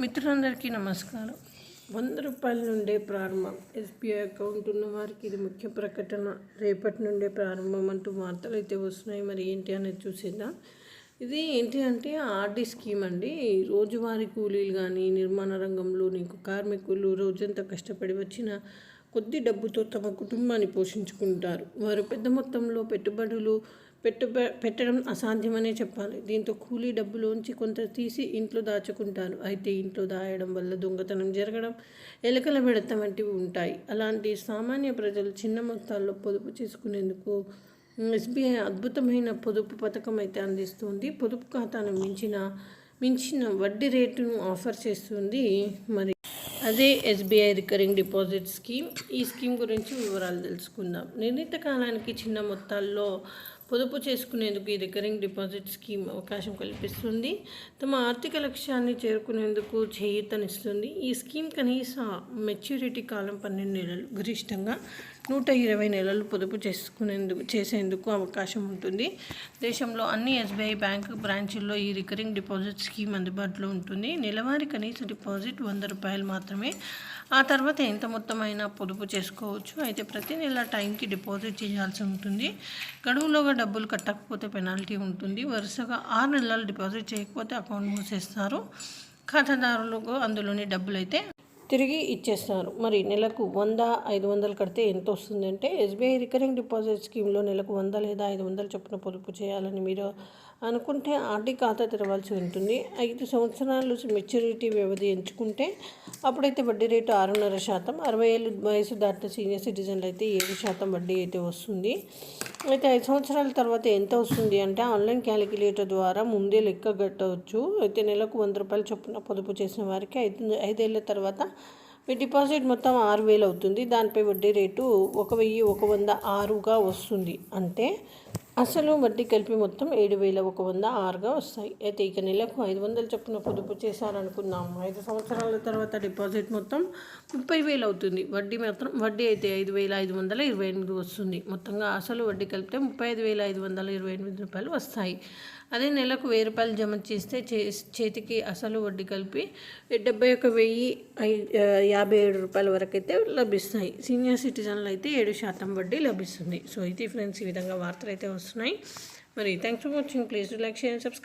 మిత్రులందరికీ నమస్కారం. వంద రూపాయల నుండే ప్రారంభం. ఎస్బీఐ అకౌంట్ ఉన్న వారికి ఇది ముఖ్య ప్రకటన. రేపటి నుండే ప్రారంభం అంటూ వార్తలు అయితే వస్తున్నాయి. మరి ఏంటి అనేది చూసేద్దాం. ఇది ఏంటి అంటే ఆర్డీ స్కీమ్ అండి. రోజువారీ కూలీలు కానీ నిర్మాణ రంగంలో నీకు కార్మికులు రోజంతా కష్టపడి వచ్చిన కొద్ది డబ్బుతో తమ కుటుంబాన్ని పోషించుకుంటారు. వారు పెద్ద మొత్తంలో పెట్టుబడులు పెట్టు పెట్టడం అసాధ్యమనే చెప్పాలి. దీంతో కూలీ డబ్బులోంచి కొంత తీసి ఇంట్లో దాచుకుంటారు. అయితే ఇంట్లో దాయడం వల్ల దొంగతనం జరగడం ఎలకల పెడత వంటివి ఉంటాయి. అలాంటి సామాన్య ప్రజలు చిన్న మొత్తాల్లో పొదుపు చేసుకునేందుకు ఎస్బీఐ అద్భుతమైన పొదుపు పథకం అయితే అందిస్తుంది. పొదుపు ఖాతాను మించిన మించిన వడ్డీ రేటును ఆఫర్ చేస్తుంది మరి. అదే ఎస్బీఐ రికరింగ్ డిపాజిట్ స్కీమ్. ఈ స్కీమ్ గురించి వివరాలు తెలుసుకుందాం. నిర్ణీత కాలానికి చిన్న మొత్తాల్లో పొదుపు చేసుకునేందుకు ఈ రికరింగ్ డిపాజిట్ స్కీమ్ అవకాశం కల్పిస్తుంది. తమ ఆర్థిక లక్ష్యాన్ని చేరుకునేందుకు చేయూతనిస్తుంది. ఈ స్కీమ్ కనీస మెచ్యూరిటీ కాలం పన్నెండు నెలలు గరిష్టంగా నూట ఇరవై నెలలు పొదుపు చేసుకునేందుకు చేసేందుకు అవకాశం ఉంటుంది. దేశంలో అన్ని ఎస్బీఐ బ్యాంక్ బ్రాంచుల్లో ఈ రికరింగ్ డిపాజిట్ స్కీమ్ అందుబాటులో ఉంటుంది. నెలవారీ కనీస డిపాజిట్ వంద రూపాయలు మాత్రమే. ఆ తర్వాత ఎంత మొత్తం అయినా పొదుపు చేసుకోవచ్చు. అయితే ప్రతి నెల టైంకి డిపాజిట్ చేయాల్సి ఉంటుంది. గడువులోగా డబ్బులు కట్టకపోతే పెనాల్టీ ఉంటుంది. వరుసగా ఆరు నెలలు డిపాజిట్ చేయకపోతే అకౌంట్ మూసేస్తారు. ఖాతాదారులకు అందులోని డబ్బులు అయితే తిరిగి ఇచ్చేస్తారు. మరి నెలకు వంద ఐదు వందలు కడితే ఎంత వస్తుందంటే ఎస్బీఐ రికరింగ్ డిపాజిట్ స్కీమ్లో నెలకు వంద లేదా ఐదు వందలు చొప్పున పొదుపు చేయాలని మీరు అనుకుంటే ఆర్డీ ఖాతా తెరవాల్సి ఉంటుంది. ఐదు సంవత్సరాలు మెచ్యూరిటీ వ్యవధి ఎంచుకుంటే అప్పుడైతే వడ్డీ రేటు ఆరున్నర శాతం. అరవై ఏళ్ళు వయసు దాటిన సీనియర్ సిటిజన్లు అయితే ఏడు శాతం వడ్డీ అయితే వస్తుంది. అయితే ఐదు సంవత్సరాల తర్వాత ఎంత వస్తుంది అంటే ఆన్లైన్ క్యాలిక్యులేటర్ ద్వారా ముందే లెక్క కట్టవచ్చు. అయితే నెలకు వంద రూపాయలు చొప్పున పొదుపు చేసిన వారికి ఐదు ఐదేళ్ళ తర్వాత మీ డిపాజిట్ మొత్తం ఆరు వేలు అవుతుంది. దానిపై వడ్డీ రేటు ఒక వెయ్యి ఒక వంద ఆరుగా వస్తుంది. అంటే అసలు వడ్డీ కలిపి మొత్తం ఏడు వేల ఒక వంద ఆరుగా వస్తాయి. అయితే ఇక నెలకు ఐదు వందలు చొప్పున పొదుపు చేశారనుకుందాం. ఐదు సంవత్సరాల తర్వాత డిపాజిట్ మొత్తం ముప్పై వేలు అవుతుంది. వడ్డీ మాత్రం వడ్డీ అయితే ఐదు వేల ఐదు వందల ఇరవై ఎనిమిది వస్తుంది. మొత్తంగా అసలు వడ్డీ కలిపితే ముప్పై ఐదు వేల ఐదు వందల ఇరవై ఎనిమిది రూపాయలు వస్తాయి. అదే నెలకు వెయ్యి రూపాయలు జమ చేస్తే చేతికి అసలు వడ్డీ కలిపి డెబ్బై ఒక వెయ్యి యాభై ఏడు రూపాయల వరకు అయితే లభిస్తాయి. సీనియర్ సిటిజన్లు అయితే ఏడు శాతం వడ్డీ లభిస్తుంది. సో ఇది ఫ్రెండ్స్ ఈ విధంగా వార్తలు అయితే వస్తున్నాయి. మరి thanks for watching please like share and subscribe